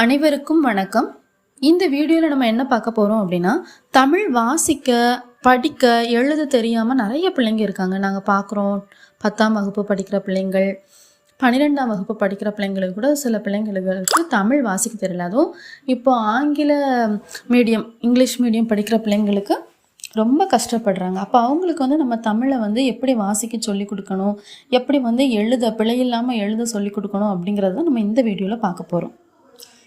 அனைவருக்கும் வணக்கம். இந்த வீடியோவில் நம்ம என்ன பார்க்க போகிறோம் அப்படின்னா தமிழ் வாசிக்க படிக்க எழுத தெரியாமல் நிறைய பிள்ளைங்க இருக்காங்க. நாங்கள் பார்க்குறோம் பத்தாம் வகுப்பு படிக்கிற பிள்ளைங்கள் பன்னிரெண்டாம் வகுப்பு படிக்கிற பிள்ளைங்களுக்கு கூட சில பிள்ளைங்களுக்கு தமிழ் வாசிக்க தெரியல. அதுவும் இப்போ ஆங்கில மீடியம் இங்கிலீஷ் மீடியம் படிக்கிற பிள்ளைங்களுக்கு ரொம்ப கஷ்டப்படுறாங்க. அப்போ அவங்களுக்கு வந்து நம்ம தமிழை வந்து எப்படி வாசிக்க சொல்லி கொடுக்கணும்? எப்படி வந்து எழுத பிழை இல்லாமல் எழுத சொல்லி கொடுக்கணும் அப்படிங்கிறத நம்ம இந்த வீடியோவில் பார்க்க போகிறோம்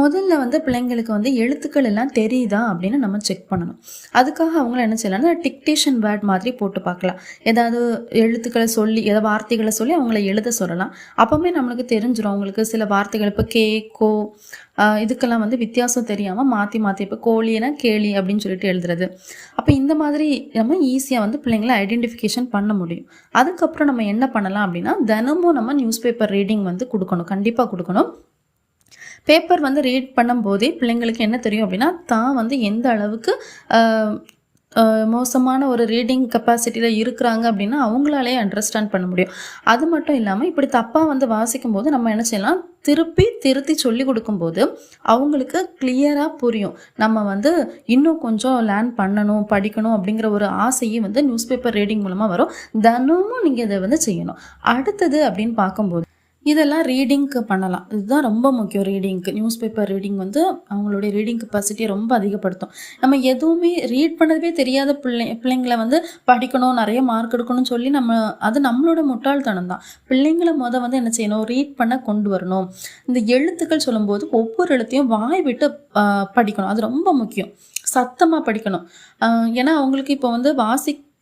முதல்ல வந்து பிள்ளைங்களுக்கு வந்து எழுத்துக்கள் எல்லாம் தெரியுதா அப்படின்னு நம்ம செக் பண்ணணும். அதுக்காக அவங்கள என்ன செய்யலாம்னா டிக்டேஷன் வேர்ட் மாதிரி போட்டு பார்க்கலாம். ஏதாவது எழுத்துக்களை சொல்லி ஏதாவது வார்த்தைகளை சொல்லி அவங்கள எழுத சொல்லலாம். அப்போவுமே நம்மளுக்கு தெரிஞ்சிடும் அவங்களுக்கு சில வார்த்தைகள் இப்போ கேக்கோ இதுக்கெல்லாம் வந்து வித்தியாசம் தெரியாமல் மாற்றி மாற்றி இப்போ கோழினா கேலி அப்படின்னு சொல்லிட்டு எழுதுறது. அப்போ இந்த மாதிரி நம்ம ஈஸியாக வந்து பிள்ளைங்களை ஐடென்டிஃபிகேஷன் பண்ண முடியும். அதுக்கப்புறம் நம்ம என்ன பண்ணலாம் அப்படின்னா தினமும் நம்ம நியூஸ் பேப்பர் ரீடிங் வந்து கொடுக்கணும். கண்டிப்பாக கொடுக்கணும். பேப்பர் வந்து ரீட் பண்ணும்போதே பிள்ளைங்களுக்கு என்ன தெரியும் அப்படின்னா தான் வந்து எந்த அளவுக்கு மோசமான ஒரு ரீடிங் கெப்பாசிட்டியில் இருக்கிறாங்க அப்படின்னா அவங்களாலே அண்டர்ஸ்டாண்ட் பண்ண முடியும். அது மட்டும் இல்லாமல் இப்படி தப்பாக வந்து வாசிக்கும் போது நம்ம என்ன செய்யலாம்? திருப்பி திருத்தி சொல்லி கொடுக்கும்போது அவங்களுக்கு கிளியராக புரியும். நம்ம வந்து இன்னும் கொஞ்சம் லேர்ன் பண்ணணும் படிக்கணும் அப்படிங்கிற ஒரு ஆசையும் வந்து நியூஸ் பேப்பர் ரீடிங் மூலமாக வரும். தினமும் நீங்கள் இதை வந்து செய்யணும். அடுத்தது அப்படின்னு பார்க்கும்போது இதெல்லாம் ரீடிங்க்கு பண்ணலாம். இதுதான் ரொம்ப முக்கியம் ரீடிங்க்கு நியூஸ் பேப்பர் ரீடிங் வந்து அவங்களுடைய ரீடிங் கெப்பாசிட்டியை ரொம்ப அதிகப்படுத்தும். நம்ம எதுவுமே ரீட் பண்ணதே தெரியாத பிள்ளை பிள்ளைங்களை வந்து படிக்கணும் நிறைய மார்க் எடுக்கணும்னு சொல்லி நம்ம அது நம்மளோட முட்டாள்தனம் தான். பிள்ளைங்களை முதல் வந்து என்ன செய்யணும்? ரீட் பண்ண கொண்டு வரணும். இந்த எழுத்துக்கள் சொல்லும்போது ஒவ்வொரு எழுத்தையும் வாய் விட்டு படிக்கணும். அது ரொம்ப முக்கியம். சத்தமாக படிக்கணும். ஏன்னா அவங்களுக்கு இப்போ வந்து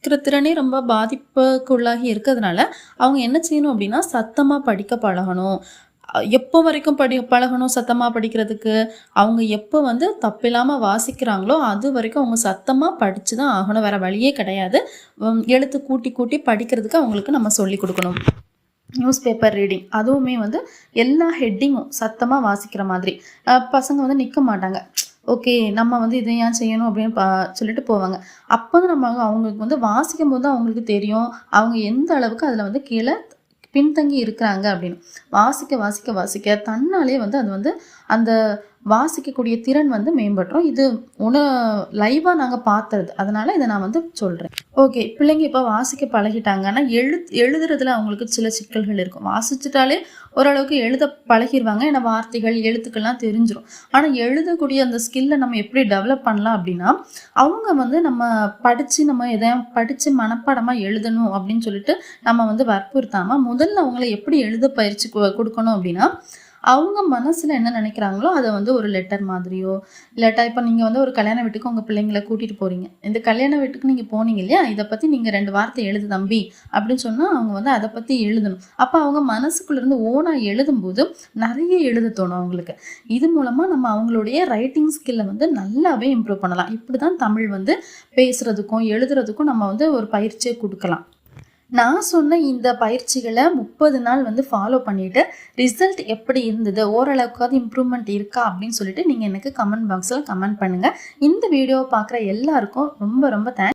வாசிக்கிற திறனே ரொம்ப பாதிப்புக்குள்ளாகி இருக்கிறதுனால அவங்க என்ன செய்யணும் அப்படின்னா சத்தமாக படிக்க பழகணும். எப்போ வரைக்கும் படி பழகணும் சத்தமாக படிக்கிறதுக்கு? அவங்க எப்போ வந்து தப்பில்லாமல் வாசிக்கிறாங்களோ அது வரைக்கும் அவங்க சத்தமாக படித்து தான் ஆகணும். வேறு வழியே கிடையாது. எழுத்து கூட்டி கூட்டி படிக்கிறதுக்கு அவங்களுக்கு நம்ம சொல்லி கொடுக்கணும். நியூஸ் பேப்பர் ரீடிங் அதுவுமே வந்து எல்லா ஹெட்டிங்கும் சத்தமாக வாசிக்கிற மாதிரி. பசங்க வந்து நிற்க மாட்டாங்க. ஓகே நம்ம வந்து இதை ஏன் செய்யணும் அப்படின்னு பா சொல்லிட்டு போவாங்க. அப்போ தான் நம்ம அவங்களுக்கு வந்து வாசிக்கும் போது தான் அவங்களுக்கு தெரியும். அவங்க எந்த அளவுக்கு அதில் வந்து கீழே பின்தங்கி இருக்கிறாங்க அப்படின்னு. வாசிக்க வாசிக்க வாசிக்க தன்னாலே வந்து அது வந்து அந்த வாசிக்கக்கூடிய திறன் வந்து மேம்பட்டுரும் இது உண லைவாக நாங்கள் பார்த்தது அதனால் இதை நான் வந்து சொல்கிறேன் ஓகே பிள்ளைங்க இப்போ வாசிக்க பழகிட்டாங்கன்னா எழு எழுதுறதுல அவங்களுக்கு சில சிக்கல்கள் இருக்கும். வாசிச்சுட்டாலே ஓரளவுக்கு எழுத பழகிடுவாங்க ஏன்னா வார்த்தைகள் எழுத்துக்கள்லாம் தெரிஞ்சிடும் ஆனால் எழுதக்கூடிய அந்த ஸ்கில்லை நம்ம எப்படி டெவலப் பண்ணலாம் அப்படின்னா அவங்க வந்து நம்ம படித்து நம்ம எதையும் படித்து மனப்பாடமாக எழுதணும் அப்படின்னு சொல்லிட்டு நம்ம வந்து வற்புறுத்தாமல் முதல்ல அவங்கள எப்படி எழுத பயிற்சி கொடுக்கணும் அப்படின்னா அவங்க மனசில் என்ன நினைக்கிறாங்களோ அதை வந்து ஒரு லெட்டர் மாதிரியோ இல்லாட்டா இப்போ நீங்கள் வந்து ஒரு கல்யாண வீட்டுக்கு உங்கள் பிள்ளைங்களை கூட்டிகிட்டு போகிறீங்க இந்த கல்யாண வீட்டுக்கு நீங்கள் போனீங்க இல்லையா? இதை பற்றி நீங்கள் ரெண்டு வார்த்தை எழுது தம்பி அப்படின்னு சொன்னால் அவங்க வந்து அதை பற்றி எழுதணும். அப்போ அவங்க மனசுக்குள்ளேருந்து ஓனாக எழுதும்போது நிறைய எழுத தோணும் அவங்களுக்கு. இது மூலமாக நம்ம அவங்களுடைய ரைட்டிங் ஸ்கில்லை வந்து நல்லாவே இம்ப்ரூவ் பண்ணலாம். இப்படி தான் தமிழ் வந்து பேசுகிறதுக்கும் எழுதுறதுக்கும் நம்ம வந்து ஒரு பயிற்சியை கொடுக்கலாம். நான் சொன்ன இந்த பயிற்சிகளை முப்பது நாள் வந்து ஃபாலோ பண்ணிவிட்டு ரிசல்ட் எப்படி இருந்தது ஓரளவுக்காவது இம்ப்ரூவ்மெண்ட் இருக்கா அப்படின்னு சொல்லிட்டு நீங்கள் எனக்கு கமெண்ட் பாக்ஸில் கமெண்ட் பண்ணுங்கள் இந்த வீடியோவை பார்க்குற எல்லாருக்கும் ரொம்ப ரொம்ப தேங்க்ஸ்